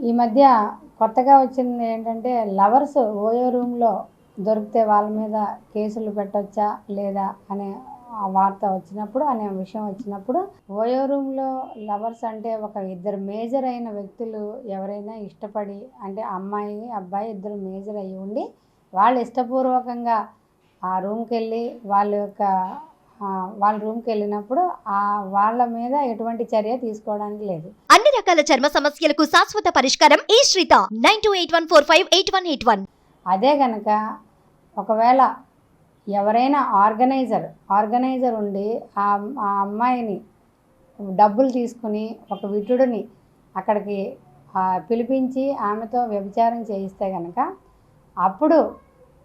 ఈ మధ్య కొత్తగా వచ్చింది ఏంటంటే లవర్స్ ఓయో రూమ్లో దొరికితే వాళ్ళ మీద కేసులు పెట్టొచ్చా లేదా అనే వార్త వచ్చినప్పుడు అనే విషయం వచ్చినప్పుడు ఓయో రూమ్లో లవర్స్ అంటే ఒక ఇద్దరు మేజర్ అయిన వ్యక్తులు ఎవరైనా ఇష్టపడి అంటే అమ్మాయి అబ్బాయి ఇద్దరు మేజర్ అయ్యి ఉండి వాళ్ళు ఇష్టపూర్వకంగా ఆ రూమ్కి వెళ్ళి వాళ్ళ యొక్క వాళ్ళ రూమ్కి వెళ్ళినప్పుడు ఆ వాళ్ళ మీద ఎటువంటి చర్య తీసుకోవడానికి లేదు. అన్ని రకాల చర్మ సమస్యలకు శాశ్వత పరిష్కారం ఈ శ్రీత. Nine two eight one four five eight one eight one. అదే కనుక ఒకవేళ ఎవరైనా ఆర్గనైజర్ ఆర్గనైజర్ ఉండి ఆ ఆ అమ్మాయిని డబ్బులు తీసుకుని ఒక విటుడిని అక్కడికి పిలిపించి ఆమెతో వ్యభిచారం చేయిస్తే కనుక అప్పుడు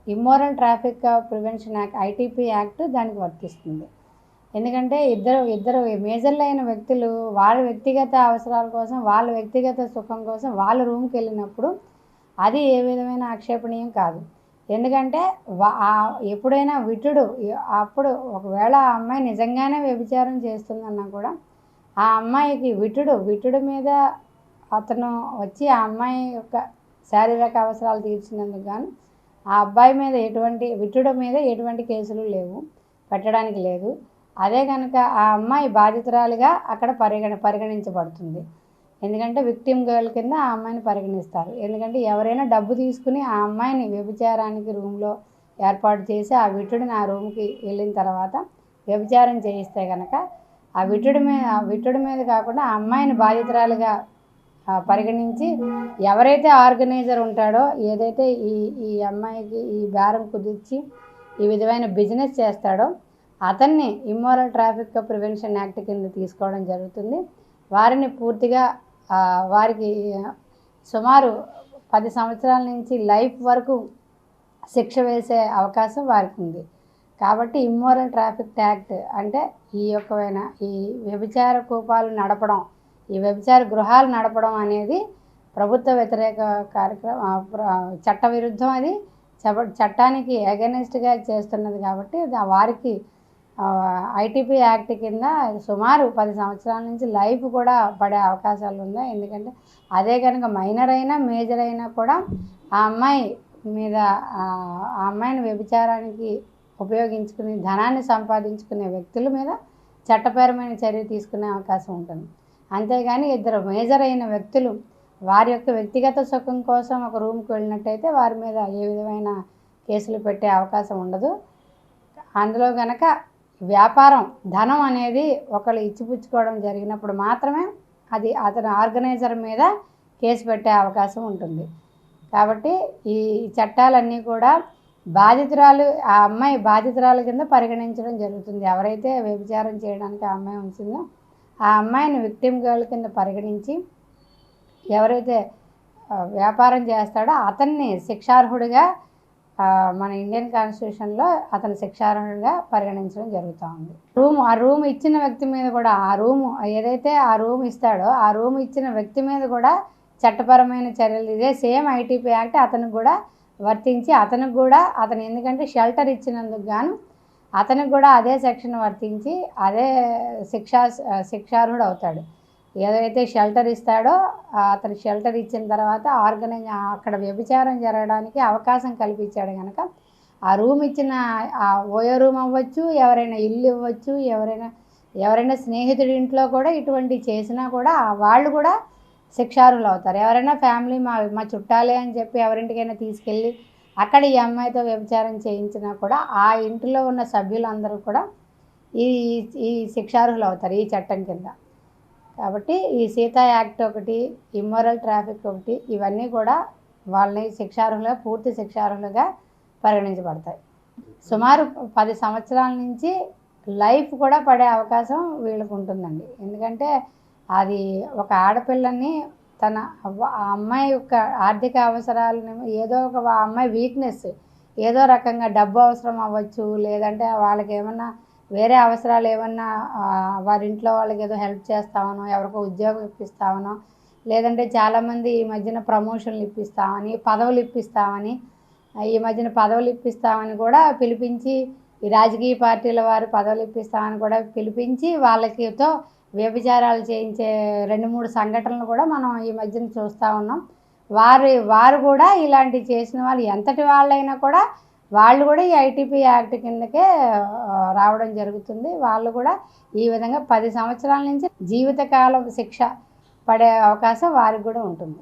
immoral traffic prevention act ITP act దానికి వర్తిస్తుంది. ఎందుకంటే ఇద్దరు ఇద్దరు మేజర్లు అయిన వ్యక్తులు వాళ్ళ వ్యక్తిగత అవసరాల కోసం వాళ్ళ వ్యక్తిగత సుఖం కోసం వాళ్ళ రూమ్కి వెళ్ళినప్పుడు అది ఏ విధమైన ఆక్షేపణీయం కాదు. ఎందుకంటే వా- ఆ ఎప్పుడైనా విటుడు అప్పుడు ఒకవేళ ఆ అమ్మాయి నిజంగానే వ్యభిచారం చేస్తుందన్నా కూడా ఆ అమ్మాయికి విటుడు విటుడు మీద అతను వచ్చి ఆ అమ్మాయి యొక్క శారీరక అవసరాలు తీర్చినందుకు గాను ఆ అబ్బాయి మీద ఎటువంటి విటుడు మీద ఎటువంటి కేసులు లేవు పెట్టడానికి లేదు. అదే కనుక ఆ అమ్మాయి బాధితురాలుగా అక్కడ పరిగణ పరిగణించబడుతుంది. ఎందుకంటే విక్టిమ్ గర్ల్ కింద ఆ అమ్మాయిని పరిగణిస్తారు. ఎందుకంటే ఎవరైనా డబ్బు తీసుకుని ఆ అమ్మాయిని వ్యభిచారానికి రూమ్లో ఏర్పాటు చేసి ఆ విటుడిని ఆ రూమ్కి వెళ్ళిన తర్వాత వ్యభిచారం చేయిస్తే కనుక ఆ విటుడి మీద ఆ విటుడి మీద కాకుండా ఆ అమ్మాయిని బాధితురాలుగా పరిగణించి ఎవరైతే ఆర్గనైజర్ ఉంటాడో ఏదైతే ఈ ఈ అమ్మాయికి ఈ బేరం కుదిర్చి ఈ విధమైన బిజినెస్ చేస్తాడో అతన్ని ఇమ్మోరల్ ట్రాఫిక్ ప్రివెన్షన్ యాక్ట్ కింద తీసుకోవడం జరుగుతుంది. వారిని పూర్తిగా వారికి సుమారు పది సంవత్సరాల నుంచి లైఫ్ వరకు శిక్ష వేసే అవకాశం వారికి ఉంది. కాబట్టి ఇమ్మోరల్ ట్రాఫిక్ యాక్ట్ అంటే ఈ యొక్కమైన ఈ వ్యభిచార కూపాలు నడపడం ఈ వ్యభిచార గృహాలు నడపడం అనేది ప్రభుత్వ వ్యతిరేక కార్యక్రమం చట్ట విరుద్ధం అది. చట్టానికి అగెనిస్ట్గా చేస్తున్నది కాబట్టి వారికి ఐటీపీ యాక్ట్ కింద సుమారు పది సంవత్సరాల నుంచి లైఫ్ కూడా పడే అవకాశాలు ఉన్నాయి. ఎందుకంటే అదే కనుక మైనర్ అయినా మేజర్ అయినా కూడా ఆ అమ్మాయి మీద ఆ అమ్మాయిని వ్యభిచారానికి ఉపయోగించుకుని ధనాన్ని సంపాదించుకునే వ్యక్తుల మీద చట్టపరమైన చర్య తీసుకునే అవకాశం ఉంటుంది. అంతేగాని ఇద్దరు మేజర్ అయిన వ్యక్తులు వారి యొక్క వ్యక్తిగత సుఖం కోసం ఒక రూమ్కి వెళ్ళినట్టయితే వారి మీద ఏ విధమైన కేసులు పెట్టే అవకాశం ఉండదు. అందులో గనక వ్యాపారం ధనం అనేది ఒకళ్ళు ఇచ్చిపుచ్చుకోవడం జరిగినప్పుడు మాత్రమే అది అతని ఆర్గనైజర్ మీద కేసు పెట్టే అవకాశం ఉంటుంది. కాబట్టి ఈ చట్టాలన్నీ కూడా బాధితురాలు ఆ అమ్మాయి బాధితురాలు కింద పరిగణించడం జరుగుతుంది. ఎవరైతే వ్యభిచారం చేయడానికి ఆ అమ్మాయి ఉంచిందో ఆ అమ్మాయిని విక్టిమ్ గర్ల్ కింద పరిగణించి ఎవరైతే వ్యాపారం చేస్తాడో అతన్ని శిక్షార్హుడిగా మన ఇండియన్ కాన్స్టిట్యూషన్లో అతను శిక్షార్హుడిగా పరిగణించడం జరుగుతూ ఉంది. రూమ్ ఆ రూమ్ ఇచ్చిన వ్యక్తి మీద కూడా ఆ రూమ్ ఏదైతే ఆ రూమ్ ఇస్తాడో ఆ రూమ్ ఇచ్చిన వ్యక్తి మీద కూడా చట్టపరమైన చర్యలు ఇదే సేమ్ ఐటీపీ యాక్ట్ అతనికి కూడా వర్తించి అతనికి కూడా అతను ఎందుకంటే షెల్టర్ ఇచ్చినందుకు గాను అతనికి కూడా అదే సెక్షన్ వర్తించి అదే శిక్షా శిక్షార్హుడు అవుతాడు ఏదైతే షెల్టర్ ఇస్తాడో అతను షెల్టర్ ఇచ్చిన తర్వాత ఆర్గనైజ్ అక్కడ వ్యభిచారం జరగడానికి అవకాశం కల్పించాడు కనుక ఆ రూమ్ ఇచ్చిన ఆ ఓయో రూమ్ అవ్వచ్చు ఎవరైనా ఇల్లు ఇవ్వచ్చు ఎవరైనా ఎవరైనా స్నేహితుడి ఇంట్లో కూడా ఇటువంటి చేసినా కూడా వాళ్ళు కూడా శిక్షారులు అవుతారు ఎవరైనా ఫ్యామిలీ మా మా చుట్టాలే అని చెప్పి ఎవరింటికైనా తీసుకెళ్ళి అక్కడ ఈ అమ్మాయితో వ్యభిచారం చేయించినా కూడా ఆ ఇంటిలో ఉన్న సభ్యులందరూ కూడా ఈ ఈ శిక్షార్హులు అవుతారు ఈ చట్టం కింద. కాబట్టి ఈ సీతా యాక్ట్ ఒకటి ఇమ్మోరల్ ట్రాఫిక్ ఒకటి ఇవన్నీ కూడా వాళ్ళని శిక్షార్హులుగా పూర్తి శిక్షార్హులుగా పరిగణించబడతాయి. సుమారు పది సంవత్సరాల నుంచి లైఫ్ కూడా పడే అవకాశం వీళ్ళకు ఉంటుందండి. ఎందుకంటే అది ఒక ఆడపిల్లని తన ఆ అమ్మాయి యొక్క ఆర్థిక అవసరాలను ఏదో ఒక ఆ అమ్మాయి వీక్నెస్ ఏదో రకంగా డబ్బు అవసరం అవ్వచ్చు లేదంటే వాళ్ళకి ఏమన్నా వేరే అవసరాలు ఏమన్నా వారింట్లో వాళ్ళకి ఏదో హెల్ప్ చేస్తామనో ఎవరికో ఉద్యోగం ఇప్పిస్తామనో లేదంటే చాలామంది ఈ మధ్యన ప్రమోషన్లు ఇప్పిస్తామని పదవులు ఇప్పిస్తామని ఈ మధ్యన పదవులు ఇప్పిస్తామని కూడా పిలిపించి ఈ రాజకీయ పార్టీల వారు పదవులు ఇప్పిస్తామని కూడా పిలిపించి వాళ్ళకితో వ్యభిచారాలు చేయించే రెండు మూడు సంఘటనలు కూడా మనం ఈ మధ్యన చూస్తూ ఉన్నాం. వారు వారు కూడా ఇలాంటివి చేసిన వాళ్ళు ఎంతటి వాళ్ళైనా కూడా వాళ్ళు కూడా ఈ ఐటీపీ యాక్ట్ కిందకే రావడం జరుగుతుంది. వాళ్ళు కూడా ఈ విధంగా పది సంవత్సరాల నుంచి జీవితకాలం శిక్ష పడే అవకాశం వారికి కూడా ఉంటుంది.